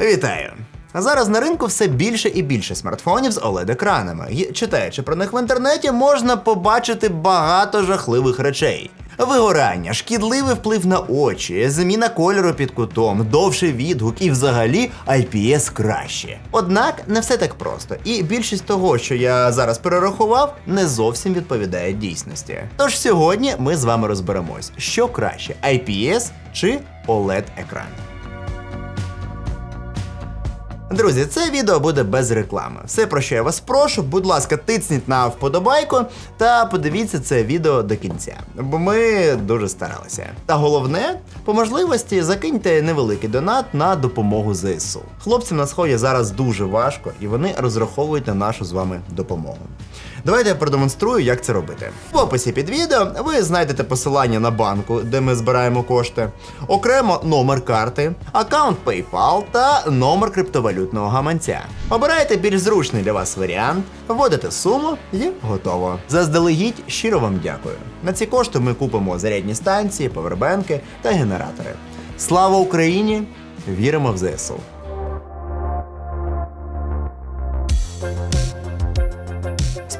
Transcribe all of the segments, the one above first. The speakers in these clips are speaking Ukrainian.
Вітаю! Зараз на ринку все більше і більше смартфонів з OLED-екранами. І читаючи про них в інтернеті, можна побачити багато жахливих речей. Вигорання, шкідливий вплив на очі, зміна кольору під кутом, довший відгук і взагалі IPS краще. Однак не все так просто, і більшість того, що я зараз перерахував, не зовсім відповідає дійсності. Тож сьогодні ми з вами розберемось, що краще IPS чи OLED-екран. Друзі, це відео буде без реклами. Все, про що я вас прошу, будь ласка, тисніть на вподобайку та подивіться це відео до кінця, бо ми дуже старалися. Та головне, по можливості закиньте невеликий донат на допомогу ЗСУ. Хлопцям на сході зараз дуже важко, і вони розраховують на нашу з вами допомогу. Давайте я продемонструю, як це робити. В описі під відео ви знайдете посилання на банку, де ми збираємо кошти, окремо номер карти, аккаунт PayPal та номер криптовалютного гаманця. Обирайте більш зручний для вас варіант, вводите суму і готово. Заздалегідь щиро вам дякую. На ці кошти ми купимо зарядні станції, повербенки та генератори. Слава Україні! Віримо в ЗСУ!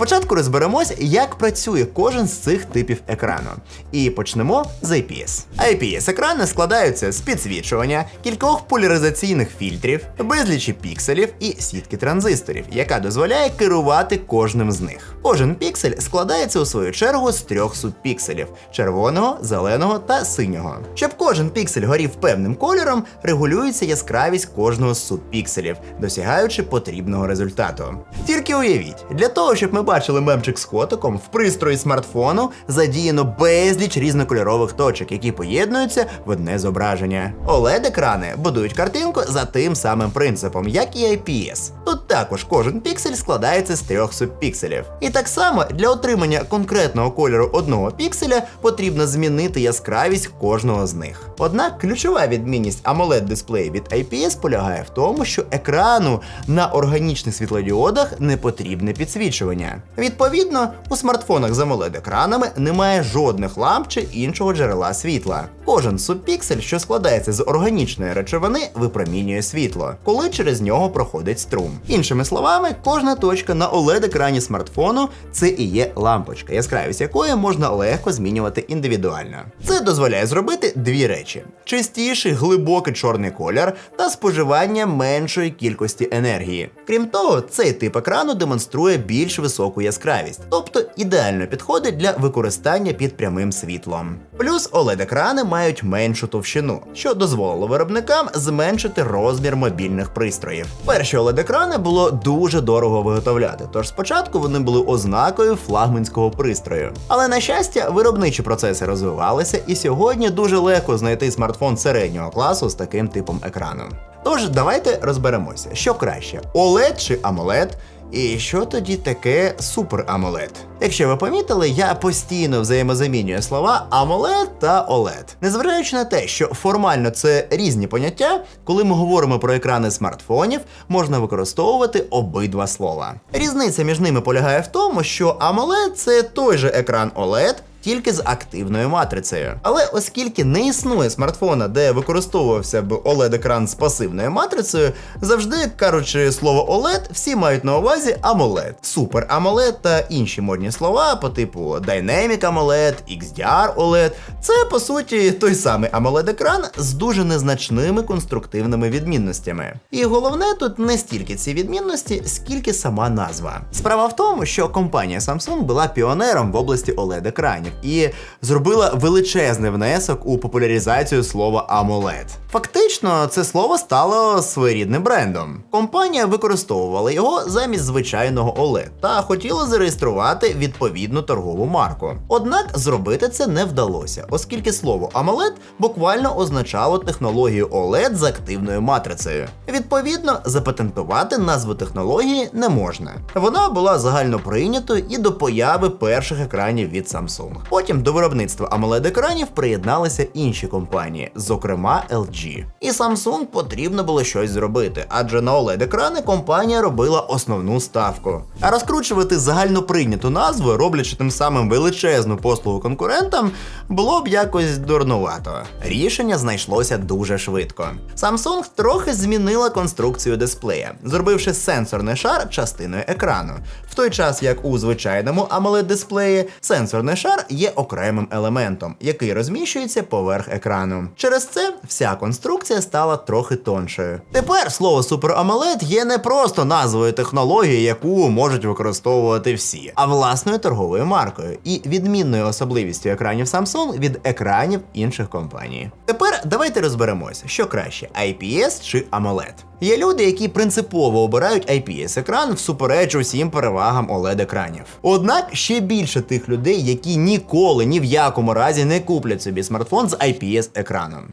Спочатку розберемось, як працює кожен з цих типів екрану. І почнемо з IPS. IPS екрани складаються з підсвічування, кількох поляризаційних фільтрів, безлічі пікселів і сітки транзисторів, яка дозволяє керувати кожним з них. Кожен піксель складається у свою чергу з трьох субпікселів: червоного, зеленого та синього. Щоб кожен піксель горів певним кольором, регулюється яскравість кожного з субпікселів, досягаючи потрібного результату. Тільки уявіть, для того, щоб ми бачили мемчик з котиком, в пристрої смартфону задіяно безліч різнокольорових точок, які поєднуються в одне зображення. OLED-екрани будують картинку за тим самим принципом, як і IPS. Тут також кожен піксель складається з трьох субпікселів. І так само для отримання конкретного кольору одного пікселя потрібно змінити яскравість кожного з них. Однак ключова відмінність AMOLED дисплею від IPS полягає в тому, що екрану на органічних світлодіодах не потрібне підсвічування. Відповідно, у смартфонах з amoled екранами немає жодних ламп чи іншого джерела світла. Кожен субпіксель, що складається з органічної речовини, випромінює світло, коли через нього проходить струм. Іншими словами, кожна точка на oled екрані смартфону це і є лампочка, яскравість якої можна легко змінювати індивідуально. Це дозволяє зробити дві речі: чистіший глибокий чорний колір та споживання меншої кількості енергії. Крім того, цей тип екрану демонструє більш високу яскравість, тобто ідеально підходить для використання під прямим світлом. Плюс oled екрани мають меншу товщину, що дозволило виробникам зменшити розмір мобільних пристроїв. Перші oled екрани було дуже дорого виготовляти, тож спочатку вони були ознакою флагманського пристрою. Але на щастя, виробничі процеси розвивалися, і сьогодні дуже легко знайти смартфон середнього класу з таким типом екрану. Тож давайте розберемося, що краще: OLED чи AMOLED, і що тоді таке супер амолет? Якщо ви помітили, я постійно взаємозамінюю слова амолет та олет. Незважаючи на те, що формально це різні поняття, коли ми говоримо про екрани смартфонів, можна використовувати обидва слова. Різниця між ними полягає в тому, що AMOLED це той же екран OLED, тільки з активною матрицею. Але оскільки не існує смартфона, де використовувався б OLED-екран з пасивною матрицею, завжди кажучи слово OLED, всі мають на увазі AMOLED, Super AMOLED та інші модні слова по типу Dynamic AMOLED, XDR OLED. Це по суті той самий AMOLED-екран з дуже незначними конструктивними відмінностями. І головне тут не стільки ці відмінності, скільки сама назва. Справа в тому, що компанія Samsung була піонером в області OLED-екранів і зробила величезний внесок у популяризацію слова AMOLED. Фактично, це слово стало своєрідним брендом. Компанія використовувала його замість звичайного OLED та хотіла зареєструвати відповідну торгову марку. Однак зробити це не вдалося, оскільки слово AMOLED буквально означало технологію OLED з активною матрицею. Відповідно, запатентувати назву технології не можна. Вона була загально прийнятою і до появи перших екранів від Samsung. Потім до виробництва amoled екранів приєдналися інші компанії, зокрема LG. І Samsung потрібно було щось зробити, адже на oled екрани компанія робила основну ставку. А розкручувати загальноприйняту назву, роблячи тим самим величезну послугу конкурентам, було б якось дурнувато. Рішення знайшлося дуже швидко. Samsung трохи змінила конструкцію дисплея, зробивши сенсорний шар частиною екрану. В той час як у звичайному amoled дисплеї сенсорний шар є окремим елементом, який розміщується поверх екрану. Через це вся конструкція стала трохи тоншою. Тепер слово AMOLED є не просто назвою технології, яку можуть використовувати всі, а власною торговою маркою і відмінною особливістю екранів Samsung від екранів інших компаній. Тепер давайте розберемося, що краще IPS чи AMOLED. Є люди, які принципово обирають IPS екран всупереч усім перевагам oled екранів. Однак ще більше тих людей, які ніколи ні в якому разі не куплять собі смартфон з IPS екраном.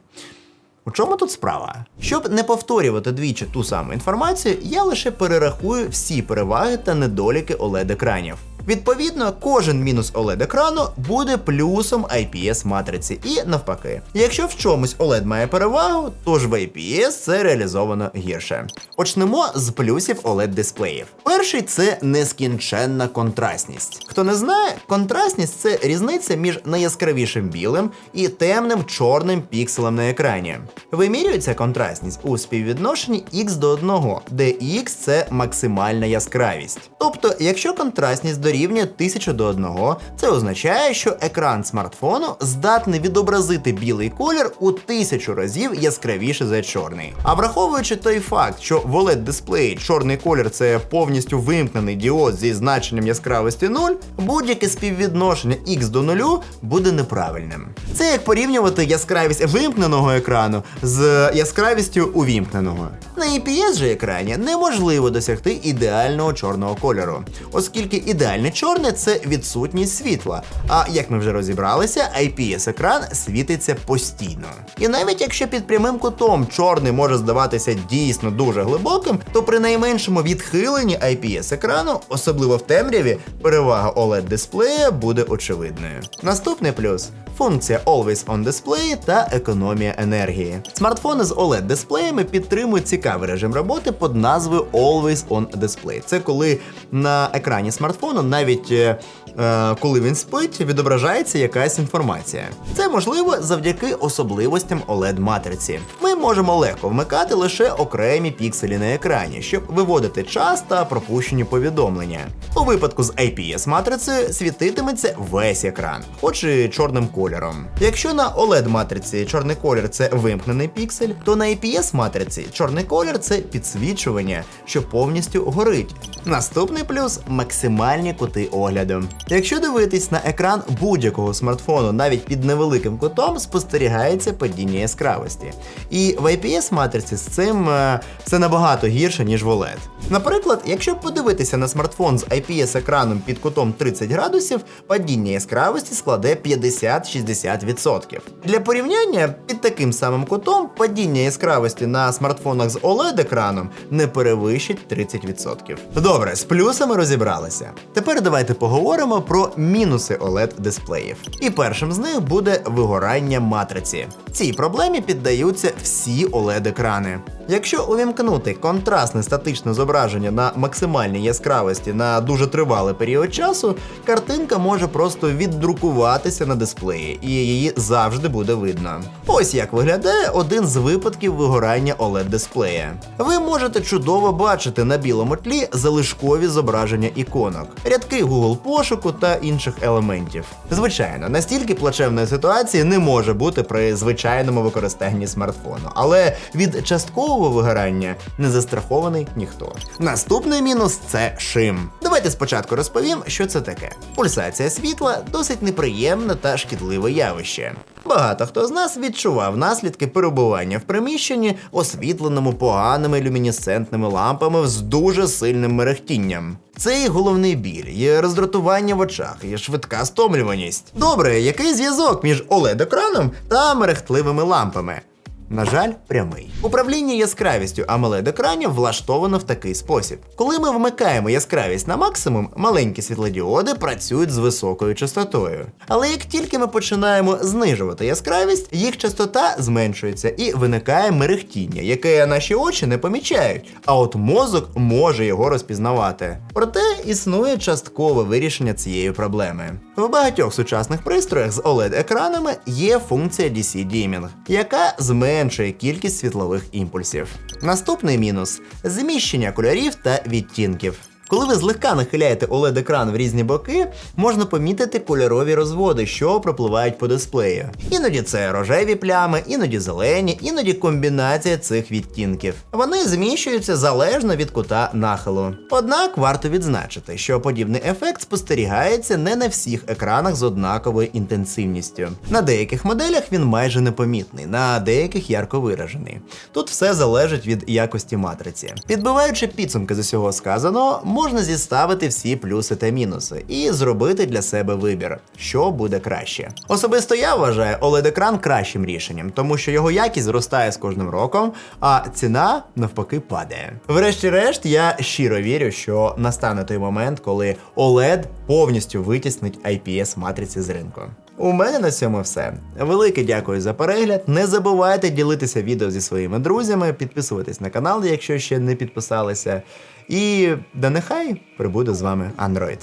У чому тут справа? Щоб не повторювати двічі ту саму інформацію, я лише перерахую всі переваги та недоліки oled екранів. Відповідно, кожен мінус oled екрану буде плюсом IPS матриці і навпаки. Якщо в чомусь OLED має перевагу, то ж в IPS це реалізовано гірше. Почнемо з плюсів oled дисплеїв. Перший це нескінченна контрастність. Хто не знає, контрастність це різниця між найяскравішим білим і темним чорним пікселем на екрані. Вимірюється контрастність у співвідношенні x до 1, де x це максимальна яскравість. Тобто, якщо контрастність дорівнює 1000 до 1, це означає, що екран смартфону здатний відобразити білий колір у тисячу разів яскравіше за чорний. А враховуючи той факт, що в oled дисплеї чорний колір це повністю вимкнений діод зі значенням яскравості 0, будь-яке співвідношення x до 0 буде неправильним. Це як порівнювати яскравість вимкненого екрану з яскравістю увімкненого. На IPS же екрані неможливо досягти ідеального чорного кольору, оскільки ідеальне чорне це відсутність світла. А як ми вже розібралися, IPS екран світиться постійно. І навіть якщо під прямим кутом чорний може здаватися дійсно дуже глибоким, то при найменшому відхиленні IPS екрану, особливо в темряві, перевага oled дисплея буде очевидною. Наступний плюс функція Always on Display та економія енергії. Смартфони з oled дисплеями підтримують цікавий режим роботи під назвою Always on Display. Це коли на екрані смартфону, навіть е, е, коли він спить, відображається якась інформація. Це можливо завдяки особливостям oled матриці. Ми можемо легко вмикати лише окремі пікселі на екрані, щоб виводити час та пропущені повідомлення. У випадку з IPS матрицею світитиметься весь екран, хоч і чорним кольором. Якщо на oled матриці чорний колір це вимкнений піксель, то на IPS матриці чорний колір це підсвічування, що повністю горить. Наступний плюс максимальні кути огляду. Якщо дивитись на екран будь-якого смартфону навіть під невеликим кутом, спостерігається падіння яскравості. І в IPS матриці з цим е, все набагато гірше, ніж в OLED. Наприклад, якщо подивитися на смартфон з IPS екраном під кутом 30 градусів, падіння яскравості складе 50-60%. Для порівняння під таким самим кутом падіння яскравості на смартфонах з OLED екраном не перевищить 30%. Добре, з плюсами розібралися. Тепер давайте поговоримо про мінуси OLED дисплеїв. І першим з них буде вигорання матриці. Цій проблемі піддаються всі OLED екрани. Якщо увімкнути контрастне статичне зображення на максимальній яскравості на дуже тривалий період часу, картинка може просто віддрукуватися на дисплеї, і її завжди буде видно. Ось як виглядає один з випадків вигорання oled дисплея. Ви можете чудово бачити на білому тлі залишкові зображення іконок, рядки Google пошуку та інших елементів. Звичайно, настільки плачевної ситуації не може бути при звичайному використанні смартфону, але від часткового вигорання не застрахований ніхто. Наступний мінус це шим. Давайте спочатку розповім, що це таке. Пульсація світла досить неприємне та шкідливе явище. Багато хто з нас відчував наслідки перебування в приміщенні, освітленому поганими люмінесцентними лампами з дуже сильним мерехтінням. Це і головний біль, є роздратування в очах, є швидка стомлюваність. Добре, який зв'язок між oled екраном та мерехтливими лампами? На жаль, прямий. Управління яскравістю amoled екранів влаштовано в такий спосіб. Коли ми вмикаємо яскравість на максимум, маленькі світлодіоди працюють з високою частотою. Але як тільки ми починаємо знижувати яскравість, їх частота зменшується і виникає мерехтіння, яке наші очі не помічають, а от мозок може його розпізнавати. Проте існує часткове вирішення цієї проблеми. В багатьох сучасних пристроях з OLED-екранами є функція DC Dimming, яка зменшує кількість світлових імпульсів. Наступний мінус зміщення кольорів та відтінків. Коли ви злегка нахиляєте OLED-екран в різні боки, можна помітити кольорові розводи, що пропливають по дисплею. Іноді це рожеві плями, іноді зелені, іноді комбінація цих відтінків. Вони зміщуються залежно від кута нахилу. Однак варто відзначити, що подібний ефект спостерігається не на всіх екранах з однаковою інтенсивністю. На деяких моделях він майже непомітний, на деяких ярко виражений. Тут все залежить від якості матриці. Підбиваючи підсумки з усього сказаного, можна зіставити всі плюси та мінуси і зробити для себе вибір, що буде краще. Особисто я вважаю OLED-екран кращим рішенням, тому що його якість зростає з кожним роком, а ціна навпаки падає. Врешті-решт, я щиро вірю, що настане той момент, коли OLED повністю витіснить IPS матриці з ринку. У мене на цьому все. Велике дякую за перегляд. Не забувайте ділитися відео зі своїми друзями, підписуватись на канал, якщо ще не підписалися. І да нехай прибуде з вами Android.